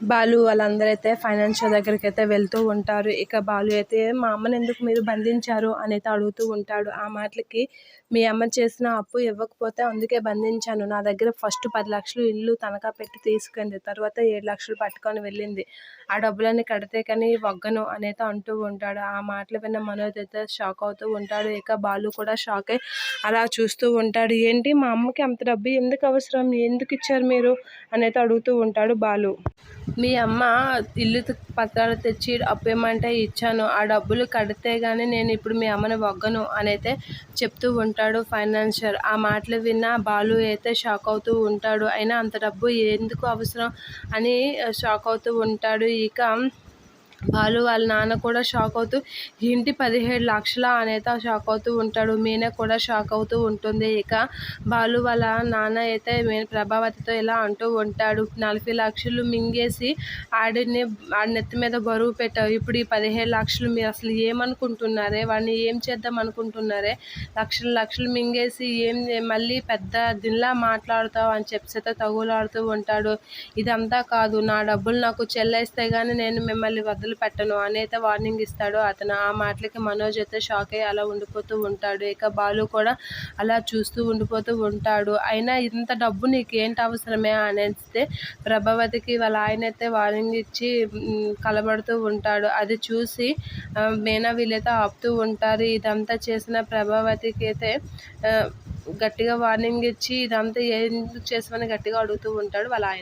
బాలు వాళ్ళందరూ అయితే ఫైనాన్షియల్ దగ్గరికి అయితే వెళ్తూ ఉంటారు. ఇక బాలు అయితే మా అమ్మని ఎందుకు మీరు బంధించారు? అనేది అడుగుతూ ఉంటాడు. ఆ మాటలకి మీ అమ్మ చేసిన అప్పు ఇవ్వకపోతే అందుకే బంధించాను. నా దగ్గర ఫస్ట్ పది లక్షలు ఇల్లు తనఖా పెట్టి తీసుకుంది తర్వాత ఏడు లక్షలు పట్టుకొని వెళ్ళింది. ఆ డబ్బులన్నీ కడితే కానీ వగ్గను అనేది అంటూ ఉంటాడు. ఆ మాటలు విన్న మనోజ్ అయితే షాక్ అవుతూ ఉంటాడు. ఇక బాలు కూడా షాక్ అయి అలా చూస్తూ ఉంటాడు. ఏంటి మా అమ్మకి అంత డబ్బు ఎందుకు అవసరం? ఎందుకు ఇచ్చారు మీరు? అనేది అడుగుతూ ఉంటాడు బాలు. మీ అమ్మ ఇల్లు పత్రాలు తెచ్చి అప్పేమంటే ఇచ్చాను. ఆ డబ్బులు కడితే కానీ నేను ఇప్పుడు మీ అమ్మని వగ్గను అని అయితే చెప్తూ ఉంటాడు ఫైనాన్షియర్. ఆ మాటలు విన్న బాలు అయితే షాక్ అవుతూ ఉంటాడు. అయినా అంత డబ్బు ఎందుకు అవసరం అని షాక్ అవుతూ ఉంటాడు. ఇక బాలు వాళ్ళ నాన్న కూడా షాక్ అవుతూ ఇంటి పదిహేడు లక్షల అనేది షాక్ అవుతూ ఉంటాడు. మీన కూడా షాక్ అవుతూ ఉంటుంది. ఇక బాలు వాళ్ళ నాన్న అయితే మీన ప్రభావతితో ఇలా అంటూ ఉంటాడు. నలభై లక్షలు మింగేసి ఆడిని ఆడి నెత్తి మీద బరువు పెట్టావు. ఇప్పుడు ఈ పదిహేడు లక్షలు మీరు అసలు ఏమనుకుంటున్నారే? వాడిని ఏం చేద్దాం అనుకుంటున్నారే? లక్షలు లక్షలు మింగేసి ఏం మళ్ళీ పెద్ద దిన్లా మాట్లాడుతావు అని చెప్పి తగులాడుతూ ఉంటాడు. ఇదంతా కాదు. నా డబ్బులు నాకు చెల్లేస్తే కానీ నేను మిమ్మల్ని వదిలిపెట్టను అని అయితే వార్నింగ్ ఇస్తాడు అతను. ఆ మాటలకి మనోజ్ అయితే షాక్ అయ్యి అలా ఉండిపోతూ ఉంటాడు. ఇక బాలు కూడా అలా చూస్తూ ఉండిపోతూ ఉంటాడు. అయినా ఇంత డబ్బు నీకు ఏంటి అవసరమే అనేస్తే ప్రభావతికి వాళ్ళ ఆయన అయితే వార్నింగ్ ఇచ్చి కలబడుతూ ఉంటాడు. అది చూసి ఆ, మీనా వీళ్ళైతే ఆపుతూ ఉంటారు. ఇదంతా చేసిన ప్రభావతికి అయితే గట్టిగా వార్నింగ్ ఇచ్చి ఇదంతా ఏం చేసామని గట్టిగా అడుగుతూ ఉంటాడు వాళ్ళ ఆయన.